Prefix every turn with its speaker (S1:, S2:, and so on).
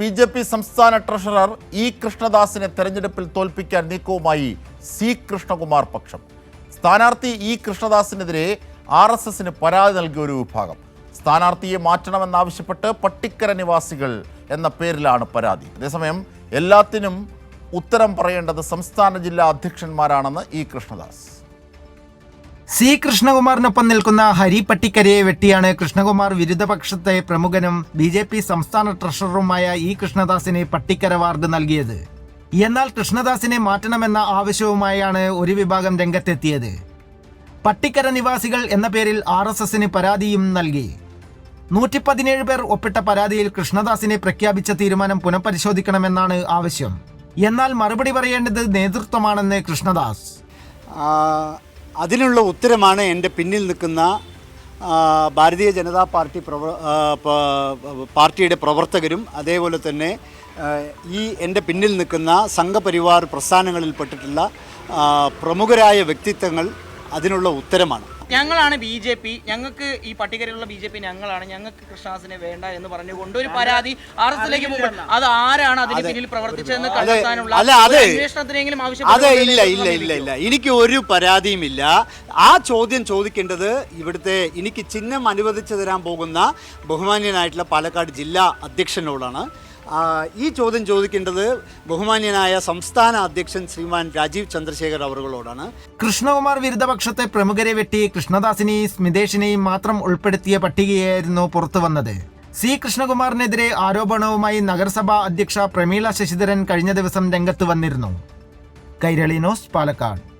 S1: B J P സംസ്ഥാന treasurer E കൃഷ്ണദാസിനെ തെരഞ്ഞെടുപ്പിൽ തോൽപ്പിക്കാൻ നീക്കവുമായി സി കൃഷ്ണകുമാർ പക്ഷം. സ്ഥാനാർത്ഥി ഇ കൃഷ്ണദാസിനെതിരെ ആർ എസ് എസിന് പരാതി നൽകിയ ഒരു വിഭാഗം. സ്ഥാനാർത്ഥിയെ മാറ്റണമെന്നാവശ്യപ്പെട്ട് പട്ടിക്കര നിവാസികൾ എന്ന പേരിലാണ് പരാതി. അതേസമയം എല്ലാത്തിനും ഉത്തരം പറയേണ്ടത് സംസ്ഥാന ജില്ലാ അധ്യക്ഷന്മാരാണെന്ന് ഇ കൃഷ്ണദാസ്.
S2: സി കൃഷ്ണകുമാറിനൊപ്പം നിൽക്കുന്ന ഹരി പട്ടിക്കരയെ വെട്ടിയാണ് കൃഷ്ണകുമാർ വിരുദ്ധപക്ഷത്തെ പ്രമുഖനും ബി ജെ പി സംസ്ഥാന ട്രഷററുമായ ഇ കൃഷ്ണദാസിന് പട്ടിക്കര വാർഡ് നൽകിയത്. എന്നാൽ കൃഷ്ണദാസിനെ മാറ്റണമെന്ന ആവശ്യവുമായാണ് ഒരു വിഭാഗം രംഗത്തെത്തിയത്. പട്ടിക്കര നിവാസികൾ എന്ന പേരിൽ ആർ എസ് എസിന് പരാതിയും നൽകി. നൂറ്റി പതിനേഴ് പേർ ഒപ്പിട്ട പരാതിയിൽ കൃഷ്ണദാസിനെ പ്രഖ്യാപിച്ച തീരുമാനം പുനഃപരിശോധിക്കണമെന്നാണ് ആവശ്യം. എന്നാൽ മറുപടി പറയേണ്ടത് നേതൃത്വമാണെന്ന് കൃഷ്ണദാസ്.
S3: അതിനുള്ള ഉത്തരമാണ് എന്റെ പിന്നിൽ നിൽക്കുന്ന ഭാരതീയ ജനതാ പാർട്ടി പ്രവർ പാർട്ടിയുടെ പ്രവർത്തകരും അതേപോലെ തന്നെ ഈ എന്റെ പിന്നിൽ നിൽക്കുന്ന സംഘപരിവാർ പ്രസ്ഥാനങ്ങളിൽപ്പെട്ടിട്ടുള്ള പ്രമുഖരായ വ്യക്തിത്വങ്ങൾ അതിനുള്ള ഉത്തരമാണ്.
S4: ഞങ്ങളാണ് ബി ജെ പി. ഞങ്ങൾക്ക് ഈ പട്ടികയിലുള്ള ബി ജെ പി ഞങ്ങളാണ്. ഞങ്ങൾക്ക് കൃഷ്ണദാസിനെ വേണ്ട എന്ന് പറഞ്ഞുകൊണ്ട് ഒരു പരാതി ആർ എസ് എസിലേക്ക് പോകും അത് ആരാണ് അതിന് പിന്നിൽ പ്രവർത്തിച്ചതെന്ന് കണ്ടെത്താനുള്ള അന്വേഷണത്തിനെങ്കിലും
S3: അതെ ഇല്ല ഇല്ല ഇല്ല ഇല്ല. എനിക്ക് ഒരു പരാതിയുമില്ല. ആ ചോദ്യം ചോദിക്കേണ്ടത് ഇവിടുത്തെ എനിക്ക് ചിഹ്നം അനുവദിച്ചു തരാൻ പോകുന്ന ബഹുമാന്യനായിട്ടുള്ള പാലക്കാട് ജില്ലാ അധ്യക്ഷനോടാണ്. ഈ ചോദ്യം ചോദിക്കേണ്ടത് ബഹുമാന്യനായ സംസ്ഥാന അധ്യക്ഷൻ ശ്രീമാൻ രാജീവ് ചന്ദ്രശേഖർ അവറുകളോടാണ്.
S2: കൃഷ്ണകുമാർ വിരുദ്ധപക്ഷത്തെ പ്രമുഖരെ വെട്ടി കൃഷ്ണദാസിനെയും സ്മിതേഷിനെയും മാത്രം ഉൾപ്പെടുത്തിയ പട്ടികയായിരുന്നു പുറത്തു വന്നത്. സി കൃഷ്ണകുമാറിനെതിരെ ആരോപണവുമായി നഗരസഭാ അധ്യക്ഷ പ്രമീള ശശിധരൻ കഴിഞ്ഞ ദിവസം രംഗത്ത് വന്നിരുന്നു. കൈരളി ന്യൂസ് പാലക്കാട്.